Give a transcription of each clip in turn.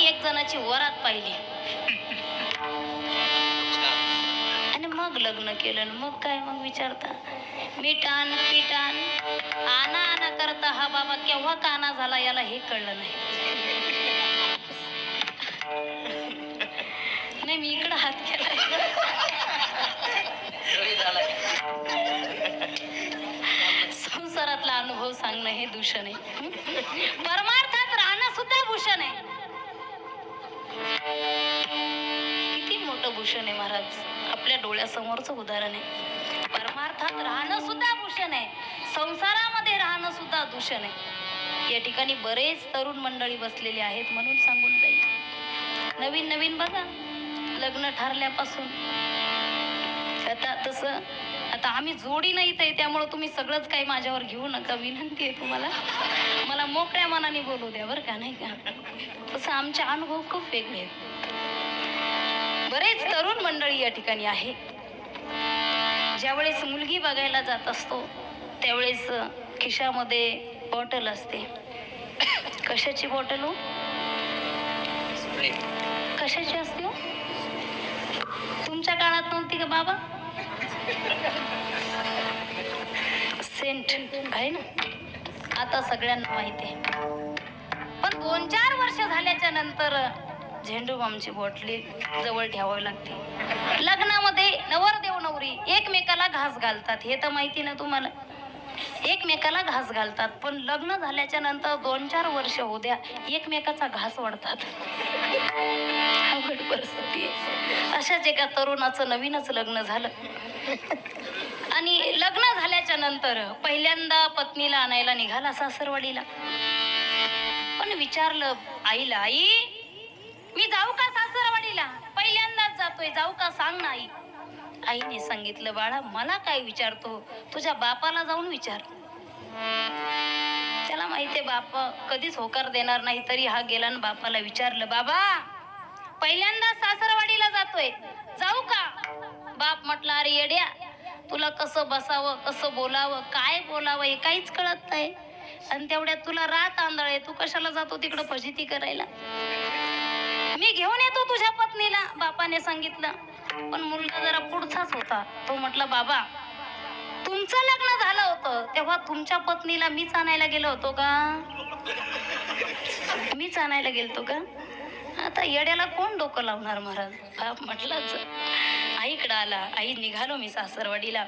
मी एक जणाची वरात पाहिली. आणि मग लग्न केलं मग काय मग विचारता? मिठान पिठान आना आना करता हा बाबा केव्हा काना झाला याला हे कळलं नाही. नाही मी इकडं हात केला संसारातला अनुभव सांगणं हे दूषण आहे. परमार्थात राहणं सुद्धा भूषण आहे. भूषण आहे महाराज. आपल्या डोळ्यासमोरच उदाहरण आहे. परमार्थात राहणं सुद्धा भूषण आहे. संसारामध्ये राहणं सुद्धा दूषण आहे. या ठिकाणी बरेच तरुण मंडळी बसलेली आहेत म्हणून सांगून जाईल. नवीन नवीन बघा. लग्न ठरल्यापासून. आता तसं आता आम्ही जोडी नाही आहे त्यामुळे तुम्ही सगळंच काही माझ्यावर घेऊ नका. विनंती आहे तुम्हाला. मला मोकळ्या मनाने बोलू द्या बरं का नाही का? तसं आमचे अनुभव खूप वेगळे आहेत. बरेच तरुण मंडळी या ठिकाणी आहे ज्यावेळेस मुलगी बघायला जात असतो त्यावेळेस खिशामध्ये बॉटल असते. कशाची बॉटल हो? कशाची असते हो? तुमच्या काळात नव्हती का बाबा? सेंट आहे ना? आता सगळ्यांना माहिती आहे. पण दोन चार वर्ष झाल्याच्यानंतर झेंडू बामची जवळ ठेवावी लागते. लग्नामध्ये नवरदेव नवरी एकमेकाला घास घालतात हे तर माहिती ना तुम्हाला. एकमेकाला घास घालतात पण लग्न झाल्याच्यानंतर दोन चार वर्ष होऊ द्या एकमेकाचा घास वाढतात. अवघड परिस्थिती अशाच एका तरुणाचं नवीनच लग्न झालं. आणि लग्न झाल्याच्यानंतर पहिल्यांदा पत्नीला आणायला निघाला सासरवाडीला. पण विचारलं आईला आई मी जाऊ का सासरवाडीला? पहिल्यांदाच जातोय जाऊ का सांग ना आई आईने सांगितलं बाळा मला काय विचारतो? तुझ्या बापाला जाऊन विचार. त्याला माहितीये बाप कधीच होकार देणार नाही तरी हा गेला आणि बापाला विचारलं बाबा पहिल्यांदा सासरवाडीला जातोय जाऊ का? बाप म्हटलं अरे येड्या तुला कसं बसावं कसं बोलावं काय बोलावं हे काहीच कळत नाही. आणि तेवढ्यात तुला रात आंधळ आहे तू कशाला जातो तिकडं फजिती करायला? मी घेऊन येतो तुझ्या पत्नीला. बापाने सांगितलं. पण मुलगा जरा पुढचाच होता. तो म्हटला बाबा तुमचं लग्न झालं होतं. तेव्हा तुमच्या पत्नीला मीच आणायला गेलो होतो का? मीच आणायला गेलतो का? आता येड्याला कोण डोकं लावणार महाराज? बाप म्हटलंच आईकडं आला. आई निघालो मी सासरवाडीला.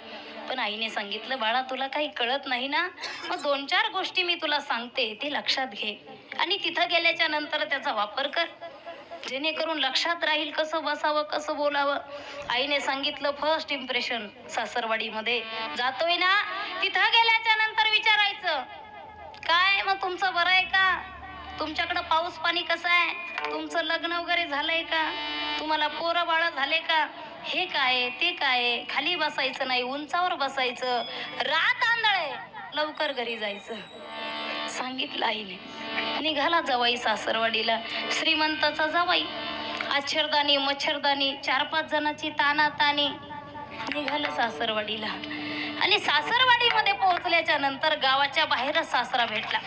पण आईने सांगितलं बाळा तुला काही कळत नाही ना? मग दोन चार गोष्टी मी तुला सांगते. ते लक्षात घे. आणि तिथं गेल्याच्यानंतर त्याचा वापर कर. जेणेकरून लक्षात राहील कसं बसावं कसं बोलावं. आईने सांगितलं फर्स्ट इम्प्रेशन सासरवाडीमध्ये. जातोय ना? तिथं गेल्याच्यानंतर विचारायचं. काय मग तुमचं बरं आहे का? तुमच्याकडं पाऊस पाणी कसं आहे? तुमचं लग्न वगैरे झालंय का? तुम्हाला पोरं बाळ झाले का? हे काय ते काय खाली बसायचं नाही उंचावर बसायचं. रात आंधळे लवकर घरी जायचं. सांगितलं आईने. निघाला जवाई सासरवाडीला. श्रीमंताचा जवाई. आच्छरदानी मच्छरदानी चार पाच जणांची तानातानी निघालं सासरवाडीला. आणि सासरवाडीमध्ये पोहोचल्याच्या नंतर गावाच्या बाहेरच सासरा भेटला.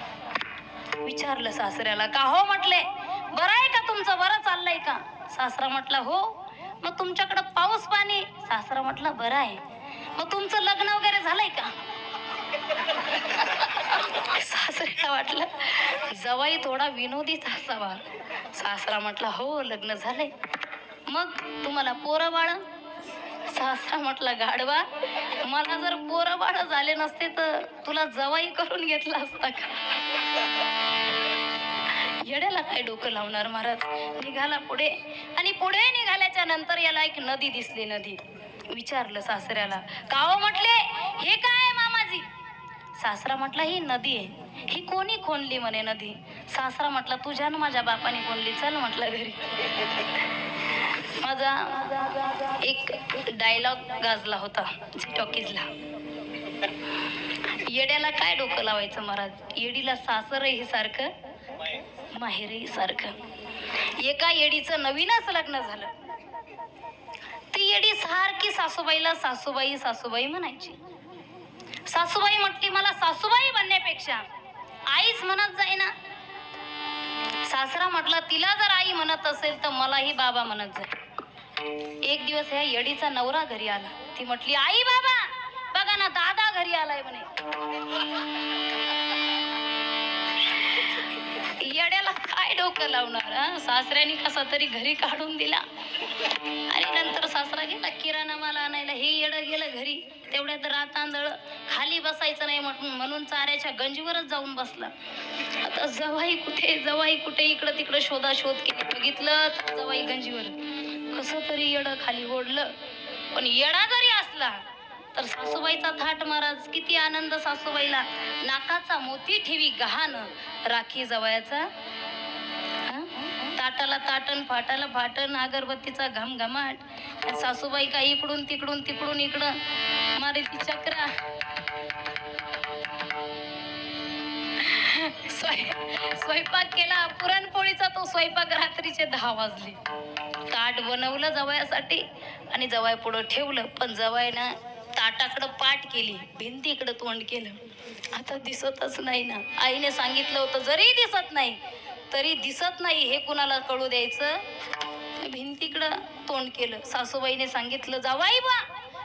विचारलं सासऱ्याला का हो? म्हटले बरं आहे का तुमचं? बरं चाललंय का? सासरा म्हटला हो. मग तुमच्याकडं पाऊस पाणी? सासरा म्हटला बरं आहे. मग तुमचं लग्न वगैरे झालंय का? सासऱ्याला वाटलं जवाई थोडा विनोदीच असावा. सासरा म्हटला हो लग्न झालंय. मग तुम्हाला पोरं बाळ? सासरा म्हटला गाडवा मला जर पोरं बाळ झाले नसते तर तुला जवाई करून घेतला असता का? येड्याला काय डोकं लावणार महाराज? निघाला पुढे. आणि पुढे निघाल्याच्या नंतर याला एक नदी दिसली नदी. विचारलं सासऱ्याला काव म्हटले? हे काय सासरा म्हटला ही नदी आहे. ही कोणी खोनली? म्हणे नदी. सासरा म्हटला तुझ्या ना माझ्या बापाने खोनली चल म्हटलं घरी. माझा एक डायलॉग गाजला होता टॉकीजला. येड्याला काय डोकं लावायचं महाराज? येडीला सासरही सारखं माहेरही सारखं. एका येडीचं नवीनच लग्न झालं. ती येडी सारखी सासूबाईला सासूबाई सासूबाई म्हणायची. सासूबाई म्हटली मला सासूबाई बनण्यापेक्षा आईच म्हणत जाईना. सासरा म्हटला तिला जर आई म्हणत असेल तर मलाही बाबा म्हणत जाईल. एक दिवस ह्या येडीचा नवरा घरी आला. ती म्हटली आई बाबा बघा ना दादा घरी आलाय म्हणे. डोकं लावणार सासऱ्याने कसा तरी घरी काढून दिला. आणि नंतर सासरा गेला किराणा माल आणायला हे येडं गेलं घरी. तेवढ्यात रातांदळ खाली बसायचं नाही म्हणून म्हणून चाऱ्याच्या गंजीवरच जाऊन बसला. आता जवाई कुठे जवाई कुठे इकडं तिकडं शोधा शोध केली. बघितलं तर जवाई गंजीवर. कसं तरी येडं खाली ओढलं. पण येडा जरी असला तर सासूबाईचा थाट महाराज किती आनंद सासूबाईला. नाकाचा मोती ठेवी गहाण. राखी जवळचा ताटाला ताटण फाटाला फाटण अगरबत्तीचा घमघमाट. सासूबाई का इकडून तिकडून तिकडून इकडं मारे ती चक्रा. स्वय- स्वयंपाक केला. पुरणपोळीचा तो स्वयंपाक रात्रीचे दहा वाजले. ताट बनवलं जवयासाठी आणि जवाय पुढं ठेवलं. पण जवायनं ताटाकडं पाठ केली. भिंतीकडं तोंड केलं. आता दिसतच नाही ना. आईने सांगितलं होतं जरी दिसत नाही तरी दिसत नाही हे कुणाला कळू द्यायचं? भिंतीकडं तोंड केलं. सासूबाईने सांगितलं जावाई बा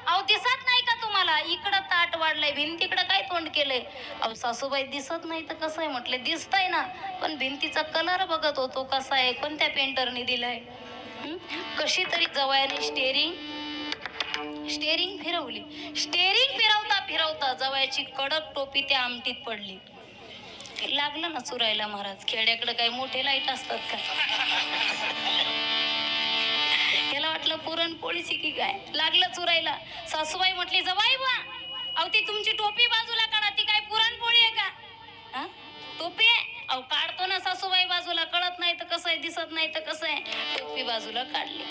अहो दिसत नाही का तुम्हाला? इकडं ताट वाढलंय भिंतीकडं काय तोंड केलंय? अहो सासूबाई दिसत नाही तर कसं आहे? म्हटलं दिसतंय ना पण भिंतीचा कलर बघत होतो कसा आहे? कोणत्या पेंटरने दिलाय? कशी तरी जवयाने स्टेरिंग स्टेरिंग फिरवली. स्टेरिंग फिरवता फिरवता जवयाची कडक टोपी त्या आमटीत पडली. लागलं ना चुरायला महाराज? खेड्याकडे काय मोठे लाइट असतात का? याला वाटलं पुरणपोळीची की काय? लागलं चुरायला. सासूबाई म्हटली जवाई बा अहो ती तुमची टोपी बाजूला काढा. ती काय पुरणपोळी आहे का? हा? टोपी आहे? अहो काढतो ना सासूबाई बाजूला. कळत नाही तर कसं आहे? दिसत नाही तर कसं आहे? टोपी बाजूला काढली.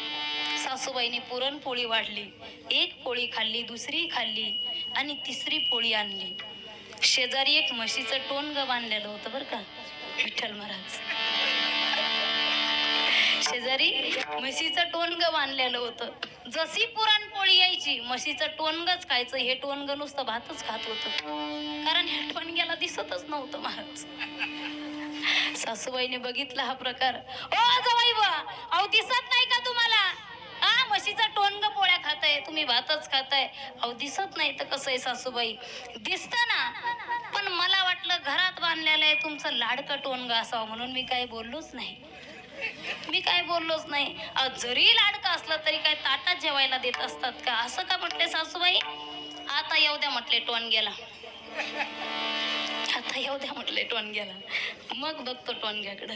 सासूबाईने पुरणपोळी वाढली. एक पोळी खाल्ली दुसरी खाल्ली आणि तिसरी पोळी आणली. शेजारी एक म्हशीचं टोनग बांधलेलं होतं बरं का विठ्ठल महाराज. शेजारी म्हशीचं टोनग बांधलेलं होतं. जशी पुरणपोळी यायची म्हशीचं टोनगच खायचं हे टोनग नुसतं भातच खात होतं. कारण ह्या टोनग्याला दिसतच नव्हतं महाराज. सासूबाईने बघितला हा प्रकार. ओ जवाई बा अहो दिसत नाही का तुम्हाला? म्हशीचा टोनग पोळ्या खाताय तुम्ही भातच खाताय. अहो दिसत नाही तर कसं आहे सासूबाई? दिसत ना पण मला वाटलं घरात बांधलेलं आहे तुमचं लाडकं टोनग असावं म्हणून मी काही बोललोच नाही. मी काय बोललोच नाही. अहो, जरी लाडकं असलं तरी काय ताटात जेवायला देत असतात का? असं का म्हटले सासूबाई? आता येऊ द्या म्हटले टोन गेला आता येऊ द्या म्हटले टोनग्याला मग बघतो टोनग्याकडं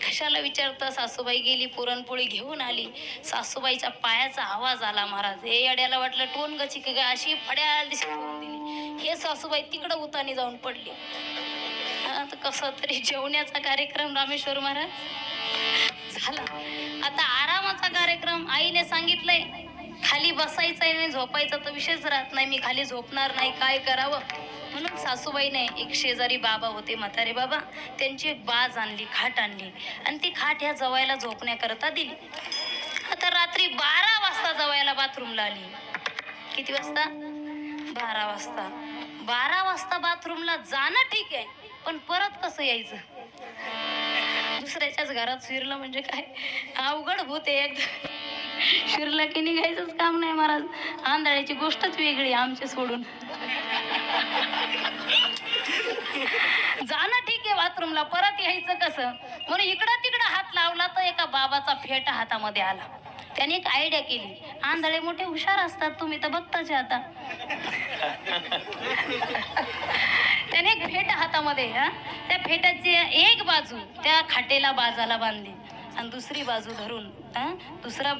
कशाला विचारता? सासूबाई गेली पुरणपोळी घेऊन आली. सासूबाईच्या पायाचा आवाज आला महाराज. हे अड्याला वाटलं टोनगची की काय अशी फड्याल दिशी ठेवून दिली. हे सासूबाई तिकडं उतानी जाऊन पडली. हा, तर कसं तरी जेवण्याचा कार्यक्रम रामेश्वर महाराज? झाला. आता आरामाचा कार्यक्रम. आईने सांगितलंय खाली बसायचंय नाही झोपायचा तर विषयच राहत नाही. मी खाली झोपणार नाही. काय करावं? म्हणून सासूबाईने एक शेजारी बाबा होते म्हातारे बाबा. त्यांची एक बाज आणली खाट आणली. आणि ती खाट ह्या जवायला झोपण्याकरता दिली. आता रात्री बारा वाजता जवायला बाथरूमला आली. किती वाजता? बारा वाजता. बारा वाजता बाथरूमला जाणं ठीक आहे पण परत कसं यायचं? दुसऱ्याच्याच घरात शिरलं म्हणजे काय? अवघड भूत आहे एकदा शिरलं की निघायचंच काम नाही महाराज. आंधळ्याची गोष्टच वेगळी आमच्या सोडून. जा ना ठीक आहे बाथरूमला परत यायचं कसं? म्हणून इकडं तिकडं हात लावला तर एका बाबाचा फेटा हातामध्ये आला. त्याने एक आयडिया केली. आंधळे मोठे हुशार असतात तुम्ही तर बघताच आता. त्याने एक फेट हातामध्ये हा? त्या फेटाची एक बाजू त्या खाटेला बाजाला बांधली आणि दुसरी बाजू धरून दुसरा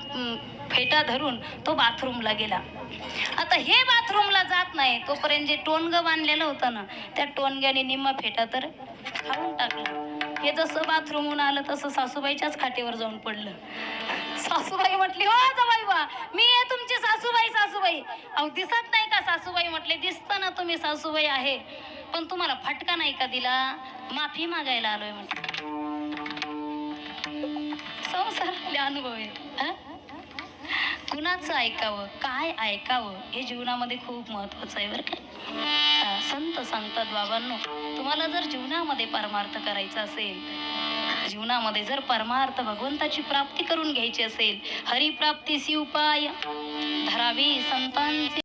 फेटा धरून तो बाथरूमला गेला. आता हे बाथरूमला जात नाही. तोपर्यंत जे टोनग बांधलेलं होतं ना त्या टोनग्याने निम्मा फेटा तर खाऊन टाकला. हे जसं बाथरूमहून आलं तसं सासूबाईच्याच खाटेवर जाऊन पडलं. सासूबाई म्हटली हो जवाई बा मी आहे तुमची सासूबाई सासूबाई. अहो दिसत नाही का सासूबाई म्हटले दिसतं ना तुम्ही सासूबाई आहे. पण तुम्हाला फटका नाही का दिला? माफी मागायला आलोय म्हटलं. संसारातले अनुभव आहे कोणाचं ऐकावं? काय ऐकावं? हे जीवनामध्ये खूप महत्वाचं आहे बरं का. संत सांगतात बाबांनो तुम्हाला जर जीवनामध्ये परमार्थ करायचा असेल जीवनामध्ये जर परमार्थ भगवंताची प्राप्ती करून घ्यायची असेल हरिप्राप्तीसी उपाय धरावी संतांचे